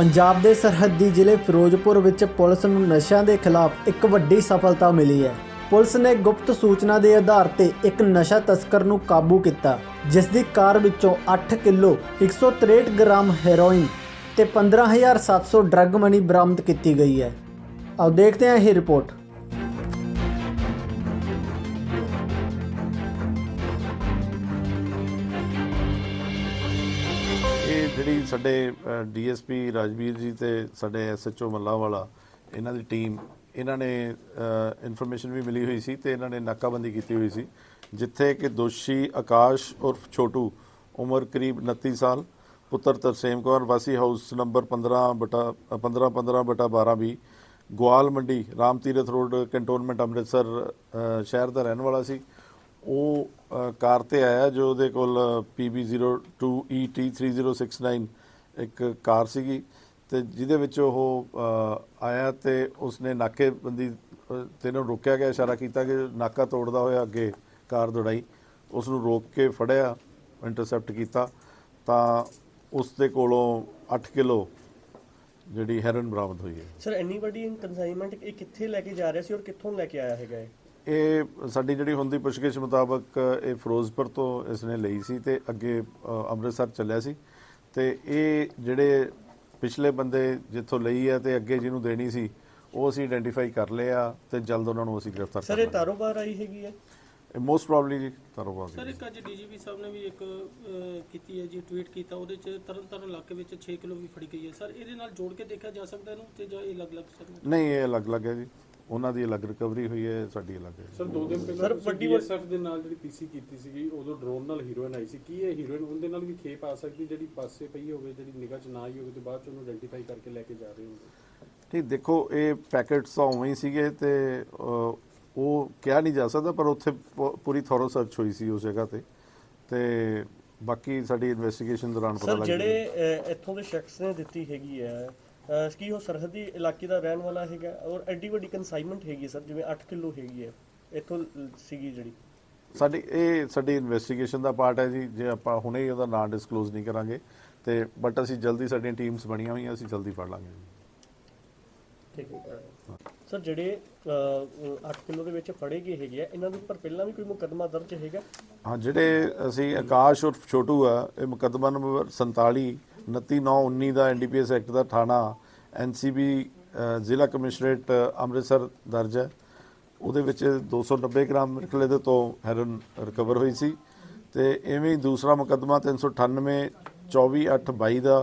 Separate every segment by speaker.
Speaker 1: ਪੰਜਾਬ ਦੇ ਸਰਹੱਦੀ ਜ਼ਿਲ੍ਹੇ ਫਿਰੋਜ਼ਪੁਰ ਵਿੱਚ ਪੁਲਿਸ ਨੂੰ ਨਸ਼ਿਆਂ ਦੇ ਖਿਲਾਫ ਇੱਕ ਵੱਡੀ ਸਫਲਤਾ ਮਿਲੀ ਹੈ। ਪੁਲਿਸ ਨੇ ਗੁਪਤ ਸੂਚਨਾ ਦੇ ਆਧਾਰ ਤੇ ਇੱਕ ਨਸ਼ਾ ਤਸਕਰ ਨੂੰ ਕਾਬੂ ਕੀਤਾ, ਜਿਸ ਦੀ ਕਾਰ ਵਿੱਚੋਂ 8 ਕਿਲੋ 163 ਗ੍ਰਾਮ ਹੈਰੋਇਨ ਤੇ 15700 ਡਰੱਗ ਮਨੀ ਬਰਾਮਦ ਕੀਤੀ ਗਈ ਹੈ। ਆਓ ਦੇਖਦੇ ਹਾਂ ਇਹ ਰਿਪੋਰਟ।
Speaker 2: ਜਿਹੜੀ ਸਾਡੇ ਡੀਐਸਪੀ ਰਾਜਵੀਰ ਜੀ ਤੇ ਸਾਡੇ ਐਸਐਚਓ ਮੱਲਾ ਵਾਲਾ ਇਹਨਾਂ ਦੀ ਟੀਮ, ਇਹਨਾਂ ਨੇ ਇਨਫੋਰਮੇਸ਼ਨ ਵੀ ਮਿਲੀ ਹੋਈ ਸੀ ਤੇ ਇਹਨਾਂ ਨੇ ਨਾਕਾਬੰਦੀ ਕੀਤੀ ਹੋਈ ਸੀ, ਜਿੱਥੇ ਕਿ ਦੋਸ਼ੀ ਆਕਾਸ਼ ਉਰਫ ਛੋਟੂ, ਉਮਰ ਕਰੀਬ 29 ਸਾਲ, ਪੁੱਤਰ ਤਰਸੇਮ ਕੌਰ, ਵਾਸੀ ਹਾਊਸ ਨੰਬਰ 15 ਬਟਾ 15 15 ਬਟਾ 12 ਵੀ ਗਵਾਲ ਮੰਡੀ, ਰਾਮ ਤੀਰਥ ਰੋਡ, ਕੰਟੋਨਮੈਂਟ ਅੰਮ੍ਰਿਤਸਰ ਸ਼ਹਿਰ ਦਾ ਰਹਿਣ ਵਾਲਾ ਸੀ ਉਹ ਕਾਰ ਤੇ ਆਇਆ ਜੋ ਉਹਦੇ ਕੋਲ PB02ET3069 ਇੱਕ ਕਾਰ ਸੀਗੀ ਤੇ ਜਿਹਦੇ ਵਿੱਚ ਉਹ ਆਇਆ ਤੇ ਉਸਨੇ ਨਾਕੇਬੰਦੀ ਅ, ਤੇ ਇਹਨੂੰ ਰੋਕਿਆ ਗਿਆ ਇਸ਼ਾਰਾ ਕੀਤਾ ਕਿ ਨਾਕਾ ਤੋੜਦਾ ਹੋਇਆ ਅੱਗੇ ਕਾਰ ਦੌੜਾਈ। ਉਸ ਨੂੰ ਰੋਕ ਕੇ ਫੜਿਆ ਇੰਟਰਸੈਪਟ ਕੀਤਾ। ਤਾਂ ਉਸ ਦੇ ਕੋਲੋਂ 8 ਕਿਲੋ ਜਿਹੜੀ ਹੈਰਨ ਬਰਾਮਦ ਹੋਈ ਹੈ।
Speaker 3: ਸਰ ਐਨੀ ਵੱਡੀ ਕਨਸਾਈਨਮੈਂਟ ਇਹ ਕਿੱਥੇ ਲੈ ਕੇ ਜਾ ਰਿਹਾ ਸੀ ਔਰ ਕਿੱਥੋਂ ਲੈ ਕੇ ਆਇਆ ਹੈਗਾ ਇਹ?
Speaker 2: ਇਹ ਸਾਡੀ ਜਿਹੜੀ ਹੁੰਦੀ ਪੁੱਛਗਿੱਛ ਮੁਤਾਬਕ ਇਹ ਫਿਰੋਜ਼ਪੁਰ ਤੋਂ ਇਸਨੇ ਲਈ ਸੀ ਤੇ ਅੱਗੇ ਅੰਮ੍ਰਿਤਸਰ ਚੱਲਿਆ ਸੀ। ਤੇ ਇਹ ਜਿਹੜੇ ਪਿਛਲੇ ਬੰਦੇ ਜਿੱਥੋਂ ਲਈ ਹੈ ਤੇ ਅੱਗੇ ਜਿਹਨੂੰ ਦੇਣੀ ਸੀ ਉਹ ਅਸੀਂ ਆਇਡੈਂਟੀਫਾਈ ਕਰ ਲਿਆ ਤੇ ਜਲਦ ਉਹਨਾਂ ਨੂੰ ਅਸੀਂ ਗ੍ਰਿਫਤਾਰ
Speaker 3: ਸਰ
Speaker 2: ਕਰ
Speaker 3: ਇਹ
Speaker 2: ਲਾਂਗੇ।
Speaker 3: ਤਾਰੋਬਾਰ ਆਈ ਹੈਗੀ ਹੈ?
Speaker 2: ਮੋਸਟ ਪ੍ਰੋਬਬਲੀ ਜੀ ਕਾਰੋਬਾਰ
Speaker 4: ਸਰ ਇੱਕ ਅੱਜ ਡੀਜੀਪੀ ਸਾਹਿਬ ਨੇ ਵੀ ਇੱਕ ਕੀਤੀ ਹੈ ਜੀ ਟਵੀਟ ਕੀਤਾ ਉਹਦੇ ਚ ਤਰਨ ਤਾਰਨ ਇਲਾਕੇ ਵਿੱਚ 6 ਕਿਲੋ ਵੀ ਫੜੀ ਗਈ ਹੈ। ਸਰ ਇਹਦੇ ਨਾਲ ਜੋੜ ਕੇ ਦੇਖਿਆ ਜਾ ਸਕਦਾ ਇਹਨੂੰ ਤੇ ਜਾਂ ਇਹ ਅਲੱਗ-ਅਲੱਗ ਸਰ?
Speaker 2: ਨਹੀਂ ਇਹ ਅਲੱਗ-ਅਲੱਗ ਹੈ ਜੀ। ਉਹਨਾਂ ਦੀ ਅਲੱਗ ਰਿਕਵਰੀ ਹੋਈ ਹੈ ਸਾਡੀ ਅਲੱਗ ਹੈ।
Speaker 5: ਸਰ ਦੋ ਦਿਨ ਪਹਿਲਾਂ ਤੁਸੀਂ
Speaker 3: ਵੱਡੀ-
Speaker 5: ਬੀਐਸਐਫ ਦੇ ਨਾਲ ਜਿਹੜੀ ਪੀਸੀ ਕੀਤੀ ਸੀਗੀ ਉਦੋਂ ਡਰੋਨ ਨਾਲ ਹੀਰੋਇਨ ਆਈ ਸੀ। ਕੀ ਇਹ ਹੀਰੋਇਨ ਉਹਦੇ ਨਾਲ ਵੀ ਖੇਪ ਆ ਸਕਦੀ ਜਿਹੜੀ ਪਾਸੇ ਪਈ ਹੋਵੇ ਜਿਹੜੀ ਨਿਗਾਹ 'ਚ ਨਾ ਆਈ ਹੋਵੇ ਤੇ ਬਾਅਦ 'ਚ ਉਹਨੂੰ ਆਇਡੈਂਟੀਫਾਈ ਕਰਕੇ ਲੈ ਕੇ ਜਾ ਰਹੇ ਹੋਗੇ
Speaker 2: ਠੀਕ ਦੇਖੋ ਇਹ ਪੈਕੇਟਸ ਤਾਂ ਉਵੇਂ ਹੀ ਸੀਗੇ ਤੇ ਉਹ ਕਿਹਾ ਨਹੀਂ ਜਾ ਸਕਦਾ ਪਰ ਉੱਥੇ ਪੂਰੀ ਥੋਰੋ ਸਰਚ ਹੋਈ ਸੀ ਉਸ ਜਗ੍ਹਾ ਤੇ। ਤੇ ਬਾਕੀ ਸਾਡੀ ਇਨਵੈਸਟੀਗੇਸ਼ਨ ਦੌਰਾਨ ਪਤਾ
Speaker 3: ਸਰ
Speaker 2: ਲੱਗ
Speaker 3: ਜਿਹੜੇ ਇੱਥੋਂ ਦੇ ਸ਼ਖਸ ਨੇ ਦਿੱਤੀ ਹੈਗੀ ਹੈ ਅਹ, ਕੀ ਉਹ ਸਰਹੱਦੀ ਇਲਾਕੇ ਦਾ ਰਹਿਣ ਵਾਲਾ ਹੈਗਾ ਔਰ ਐਡੀ ਵੱਡੀ ਕਨਸਾਈਨਮੈਂਟ ਹੈਗੀ ਸਰ ਜਿਵੇਂ 8 ਕਿਲੋ ਹੈਗੀ ਹੈ ਇੱਥੋਂ ਸੀਗੀ ਜਿਹੜੀ।
Speaker 2: ਸਾਡੀ ਇਹ ਸਾਡੀ ਇਨਵੈਸਟੀਗੇਸ਼ਨ ਦਾ ਪਾਰਟ ਹੈ ਜੀ ਜੇ ਆਪਾਂ ਹੁਣੇ ਹੀ ਉਹਦਾ ਨਾਂ ਡਿਸਕਲੋਜ਼ ਨਹੀਂ ਕਰਾਂਗੇ ਤੇ ਬਟ ਅਸੀਂ ਜਲਦੀ ਸਾਡੀਆਂ ਟੀਮਸ ਬਣੀਆਂ ਹੋਈਆਂ ਅਸੀਂ ਜਲਦੀ ਫੜ ਲਾਂਗੇ
Speaker 3: ਠੀਕ ਹੈ ਸਰ ਜਿਹੜੇ 8 ਕਿਲੋ ਦੇ ਵਿੱਚ ਫੜੇ ਗਏ ਹੈਗੇ ਆ ਇਹਨਾਂ ਦੇ ਉੱਪਰ ਪਹਿਲਾਂ ਵੀ ਕੋਈ ਮੁਕੱਦਮਾ ਦਰਜ ਹੈਗਾ?
Speaker 2: ਹਾਂ ਜਿਹੜੇ ਅਸੀਂ ਆਕਾਸ਼ ਉਰਫ ਛੋਟੂ ਆ ਇਹ ਮੁਕੱਦਮਾ ਨੰਬਰ 47 29919 ਦਾ ਐਨਡੀਪੀਐਸ ਐਕਟ ਦਾ ਥਾਣਾ ਐਨਸੀਬੀ ਜ਼ਿਲ੍ਹਾ ਕਮਿਸ਼ਨਰੇਟ ਅੰਮ੍ਰਿਤਸਰ ਦਰਜ ਹੈ। ਉਹਦੇ ਵਿੱਚ 290 ਗ੍ਰਾਮ ਨਿਕਲੇ ਦੇ ਤੋਂ ਹੈਰਨ ਰਿਕਵਰ ਹੋਈ ਸੀ ਤੇ ਐਵੇਂ ਹੀ ਦੂਸਰਾ ਮੁਕੱਦਮਾ 398 24822 ਦਾ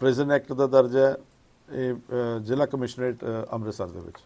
Speaker 2: ਪ੍ਰਿਜ਼ਨ ਐਕਟ ਦਾ ਦਰਜ ਹੈ। ਇਹ ਜ਼ਿਲ੍ਹਾ ਕਮਿਸ਼ਨਰੇਟ ਅੰਮ੍ਰਿਤਸਰ ਦੇ ਵਿੱਚ।